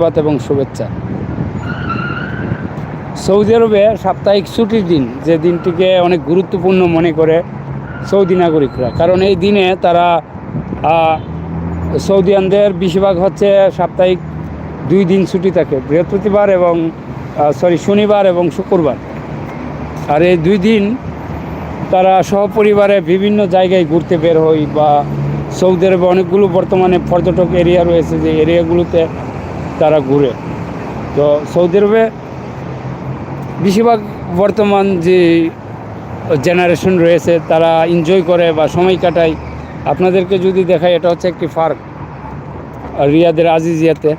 ধন্যবাদ এবং শুভেচ্ছা। সৌদি আরবে সাপ্তাহিক ছুটির দিন, যে দিনটিকে অনেক গুরুত্বপূর্ণ মনে করে সৌদি নাগরিকরা। কারণ এই দিনে তারা সৌদিয়ানদের বেশিরভাগ হচ্ছে সাপ্তাহিক দুই দিন ছুটি থাকে, বৃহস্পতিবার এবং সরি, শনিবার এবং শুক্রবার। আর এই দুই দিন তারা সহপরিবারে বিভিন্ন জায়গায় ঘুরতে বের হই বা সৌদি আরবে অনেকগুলো বর্তমানে পর্যটক এরিয়া রয়েছে, যে এরিয়াগুলোতে তারা ঘুরে। তো সৌদি আরবে বেশিরভাগ বর্তমান যে জেনারেশন রয়েছে, তারা এনজয় করে বা সময় কাটায়। আপনাদেরকে যদি দেখায় এটা হচ্ছে একটি পার্ক রিয়াদের আজিজিয়াতে।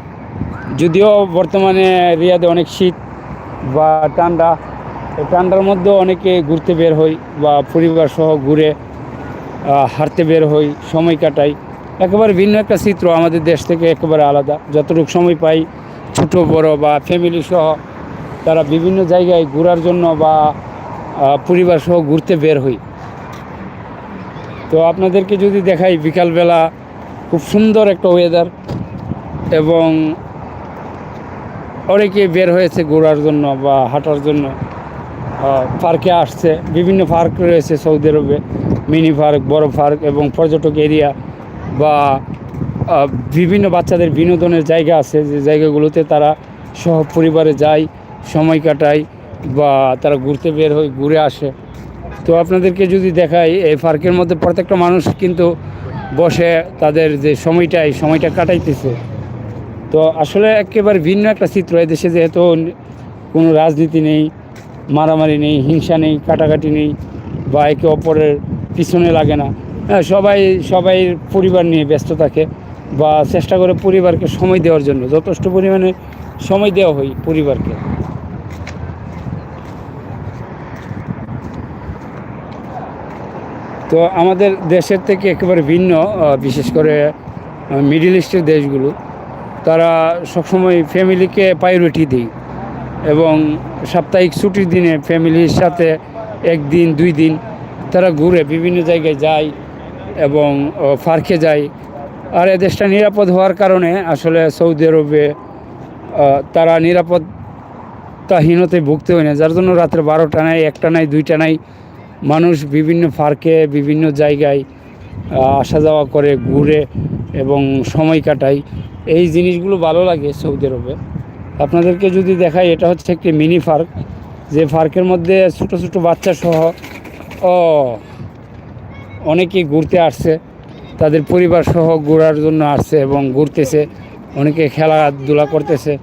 যদিও বর্তমানে রিয়াদে অনেক শীত বা ঠান্ডা ঠান্ডার মধ্যেও অনেকে ঘুরতে বের হই বা পরিবার সহ ঘুরে হাঁটতে বের হই সময় কাটাই একেবারে ভিন্ন একটা চিত্র আমাদের দেশ থেকে একেবারে আলাদা। যতটুকু সময় পাই ছোট, বড় বা ফ্যামিলি সহ তারা বিভিন্ন জায়গায় ঘোরার জন্য বা পরিবার সহ ঘুরতে বের হই। তো আপনাদেরকে যদি দেখাই, বিকালবেলা খুব সুন্দর একটা ওয়েদার এবং অনেকে বের হয়েছে ঘোরার জন্য বা হাঁটার জন্য। পার্কে আসছে। বিভিন্ন পার্ক রয়েছে সৌদি আরবে মিনি পার্ক বড় পার্ক এবং পর্যটক এরিয়া বা বিভিন্ন বাচ্চাদের বিনোদনের জায়গা আছে, যে জায়গাগুলোতে তারা সহ পরিবারে যায়, সময় কাটায় বা তারা ঘুরতে বের হয়ে ঘুরে আসে। তো আপনাদেরকে যদি দেখাই, এই পার্কের মধ্যে প্রত্যেকটা মানুষ কিন্তু বসে তাদের যে সময়টা, এই সময়টা কাটাইতেছে। তো আসলে একেবারে ভিন্ন একটা চিত্র এদেশে যেহেতু কোনো রাজনীতি নেই, মারামারি নেই, হিংসা নেই, কাটাকাটি নেই বা একে অপরের পিছনে লাগে না। হ্যাঁ সবাই সবাই পরিবার নিয়ে ব্যস্ত থাকে বা চেষ্টা করে পরিবারকে সময় দেওয়ার জন্য। যথেষ্ট পরিমাণে সময় দেওয়া হয় পরিবারকে। তো আমাদের দেশের থেকে একেবারে ভিন্ন বিশেষ করে মিডিল ইস্টের দেশগুলো। তারা সবসময় ফ্যামিলিকে প্রায়োরিটি দেয় এবং সাপ্তাহিক ছুটির দিনে ফ্যামিলির সাথে একদিন, দুই দিন তারা ঘুরে বিভিন্ন জায়গায় যায়। এবং পার্কে যায় আর এ দেশটা নিরাপদ হওয়ার কারণে আসলে সৌদি আরবে তারা নিরাপত্তাহীনতায় ভুগতে হয় না। যার জন্য রাত্রে বারোটা নাই, একটা নাই, দুইটা নাই, মানুষ বিভিন্ন পার্কে বিভিন্ন জায়গায় আসা যাওয়া করে, ঘুরে এবং সময় কাটায়। এই জিনিসগুলো ভালো লাগে সৌদি আরবে। আপনাদেরকে যদি দেখাই, এটা হচ্ছে একটি মিনি পার্ক যে পার্কের মধ্যে ছোটো ছোটো বাচ্চা সহ, ও অনেকেই ঘুরতে আসছে, তাদের পরিবার সহ ঘোরার জন্য আসছে এবং ঘুরতেছে, অনেকে খেলাধুলা করতেছে।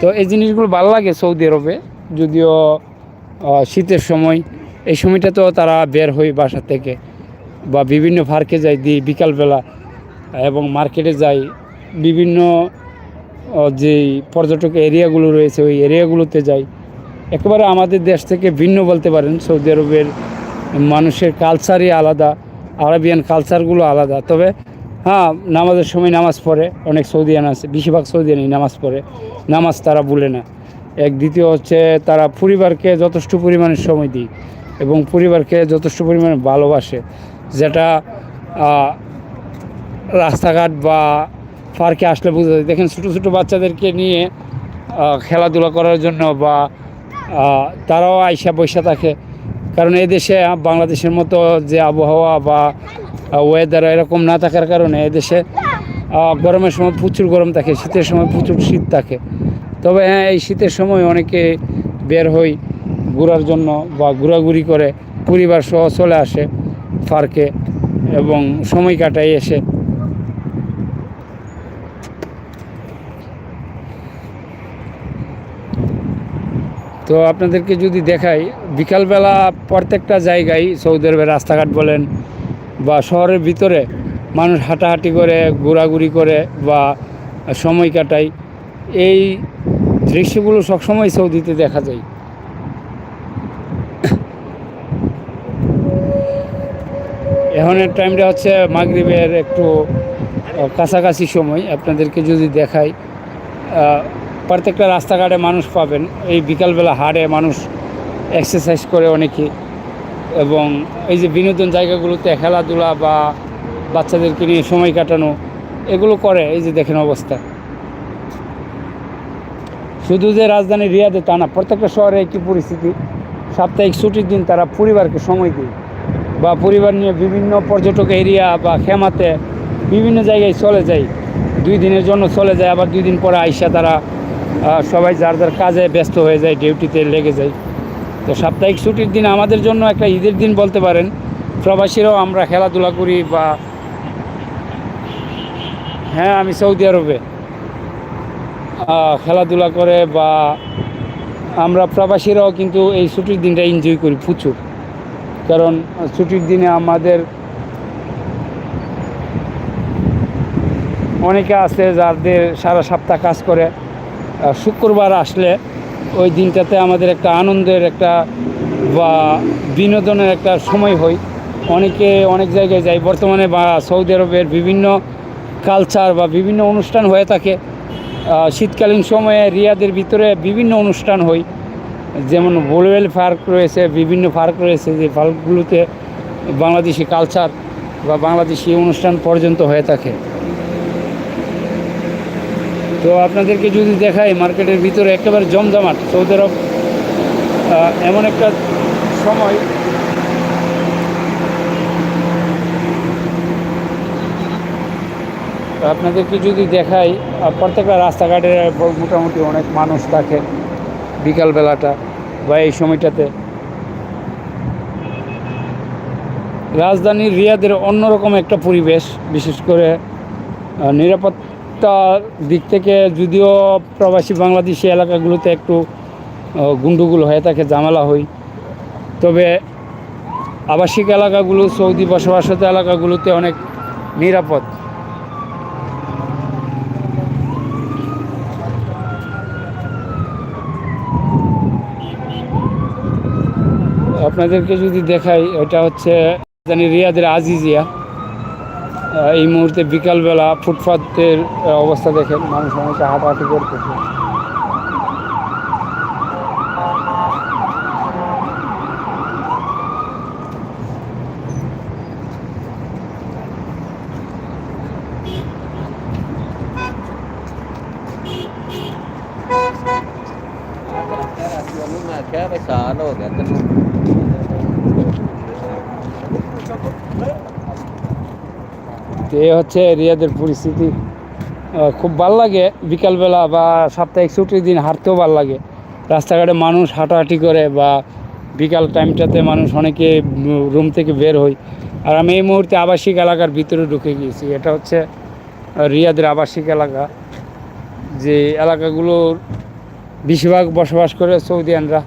তো এই জিনিসগুলো ভালো লাগে সৌদি আরবে, যদিও শীতের সময়, এই সময়টা তো তারা বের হয় বাসা থেকে বা বিভিন্ন পার্কে যায় দি, বিকালবেলা, এবং মার্কেটে যায়। বিভিন্ন যে যেই পর্যটক এরিয়াগুলো রয়েছে, ওই এরিয়াগুলোতে যায়। একেবারে আমাদের দেশ থেকে ভিন্ন বলতে পারেন সৌদি আরবের মানুষের কালচারই আলাদা আরবিয়ান কালচারগুলো আলাদা। তবে হ্যাঁ নামাজের সময় নামাজ পড়ে, অনেক সৌদিয়ান আছে, বেশিরভাগ সৌদিয়ানই নামাজ পড়ে, নামাজ তারা ভুলে না। এক দ্বিতীয় হচ্ছে, তারা পরিবারকে যথেষ্ট পরিমাণে সময় দিই এবং পরিবারকে যথেষ্ট পরিমাণে ভালোবাসে, যেটা রাস্তাঘাট বা পার্কে আসলে বোঝা যায়। দেখেন, ছোটো ছোটো বাচ্চাদেরকে নিয়ে খেলাধুলা করার জন্য বা তারাও আইসা বৈশা থাকে কারণ এই দেশে বাংলাদেশের মতো যে আবহাওয়া বা ওয়েদার এরকম না থাকার কারণে এদেশে গরমের সময় প্রচুর গরম থাকে, শীতের সময় প্রচুর শীত থাকে। তবে হ্যাঁ এই শীতের সময় অনেকে বের হই ঘোরার জন্য বা ঘোরাঘুরি করে পরিবার সহ চলে আসে পার্কে এবং সময় কাটায় এসে। তো আপনাদেরকে যদি দেখাই, বিকালবেলা প্রত্যেকটা জায়গায় সৌদি আরবের রাস্তাঘাট বলেন বা শহরের ভিতরে মানুষ হাঁটাহাঁটি করে, ঘোরাঘুরি করে বা সময় কাটায়, এই দৃশ্যগুলো সবসময় সৌদিতে দেখা যায়। এখনের টাইমটা হচ্ছে মাগরিবের একটু কাছাকাছি সময়। আপনাদেরকে যদি দেখাই প্রত্যেকটা রাস্তাঘাটে মানুষ পাবেন। এই বিকালবেলা হাড়ে মানুষ এক্সারসাইজ করে অনেকে এবং এই যে বিনোদন জায়গাগুলোতে খেলাধুলা বা বাচ্চাদেরকে নিয়ে সময় কাটানো, এগুলো করে। এই যে দেখেন অবস্থা। শুধু যে রাজধানী রিয়াদে তা না, প্রত্যেকটা শহরে একই পরিস্থিতি। সাপ্তাহিক ছুটির দিন তারা পরিবারকে সময় দেয় বা পরিবার নিয়ে বিভিন্ন পর্যটক এরিয়া বা খেমাতে বিভিন্ন জায়গায় চলে যায়। দুই দিনের জন্য চলে যায়, আবার দুই দিন পরে আইসা তারা সবাই যার যার কাজে ব্যস্ত হয়ে যায় ডিউটিতে লেগে যায়। তো সাপ্তাহিক ছুটির দিন আমাদের জন্য একটা ঈদের দিন বলতে পারেন। প্রবাসীরাও আমরা খেলাধুলা করি বা হ্যাঁ আমি সৌদি আরবে। খেলাধুলা করে বা আমরা প্রবাসীরাও কিন্তু এই ছুটির দিনটা এনজয় করি প্রচুর। কারণ ছুটির দিনে আমাদের অনেকে আছে যাদের সারা সপ্তাহ কাজ করে। শুক্রবার আসলে ওই দিনটাতে আমাদের একটা আনন্দের একটা বা বিনোদনের একটা সময় হয়। অনেকে অনেক জায়গায় যায়। বর্তমানে বা সৌদি আরবের বিভিন্ন কালচার বা বিভিন্ন অনুষ্ঠান হয়ে থাকে। শীতকালীন সময়ে রিয়াদের ভিতরে বিভিন্ন অনুষ্ঠান হয়। যেমন বোলওয়েল পার্ক রয়েছে, বিভিন্ন পার্ক রয়েছে যে পার্কগুলোতে বাংলাদেশি কালচার বা বাংলাদেশি অনুষ্ঠান পর্যন্ত হয়ে থাকে। তো আপনাদেরকে যদি দেখাই মার্কেটের ভিতরে একেবারে জমজমাট। সৌদি আরব এমন একটা সময়। আপনাদেরকে যদি দেখাই প্রত্যেকটা রাস্তাঘাটে মোটামুটি অনেক মানুষ থাকে বিকালবেলাটা বা এই সময়টাতে। রাজধানী রিয়াদের অন্যরকম একটা পরিবেশ বিশেষ করে আহ, নিরাপত্তার দিক থেকে যদিও প্রবাসী বাংলাদেশি এলাকাগুলোতে একটু গুন্ডুগুলো হয়ে থাকে, ঝামেলা হয়, তবে আবাসিক এলাকাগুলো, সৌদি বসবাসত এলাকাগুলোতে অনেক নিরাপদ। আপনাদেরকে যদি দেখাই এটা হচ্ছে রাজধানী রিয়াদের আজিজিয়া। এই মুহূর্তে বিকালবেলা ফুটপাতের অবস্থা দেখেন মানুষ অনেকে হাঁটাহাঁটি করতেছে क्या हो गया তো এ হচ্ছে রিয়াদের পরিস্থিতি। খুব ভালো লাগে বিকালবেলা বা সাপ্তাহিক ছুটির দিন হাঁটতেও ভালো লাগে। রাস্তাঘাটে মানুষ হাঁটাহাঁটি করে বা বিকাল টাইমটাতে মানুষ অনেকে রুম থেকে বের হয়। আর আমি এই মুহূর্তে আবাসিক এলাকার ভিতরে ঢুকে গিয়েছি। এটা হচ্ছে রিয়াদের আবাসিক এলাকা। যে এলাকাগুলোর বেশিরভাগ বসবাস করে সৌদিয়ানরা।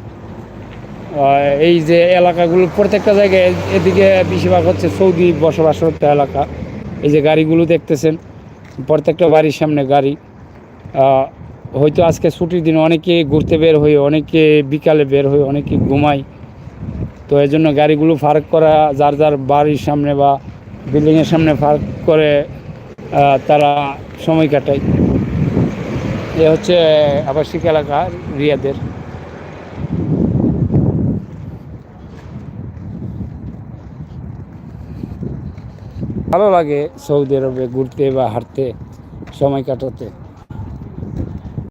এই যে এলাকাগুলো প্রত্যেকটা জায়গায় এদিকে বেশিরভাগ হচ্ছে সৌদি বসবাসরত এলাকা। এই যে গাড়িগুলো দেখতেছেন, প্রত্যেকটা বাড়ির সামনে গাড়ি। হয়তো আজকে ছুটির দিন অনেকে ঘুরতে বের হয়ে, অনেকে বিকালে বের হয়ে, অনেকে ঘুমায়। তো এই জন্য গাড়িগুলো পার্ক করা, যার যার বাড়ির সামনে বা বিল্ডিংয়ের সামনে পার্ক করে তারা সময় কাটায়। এ হচ্ছে আবাসিক এলাকা, রিয়াদের। ভালো লাগে সৌদি আরবে ঘুরতে বা হাঁটতে সময় কাটাতে।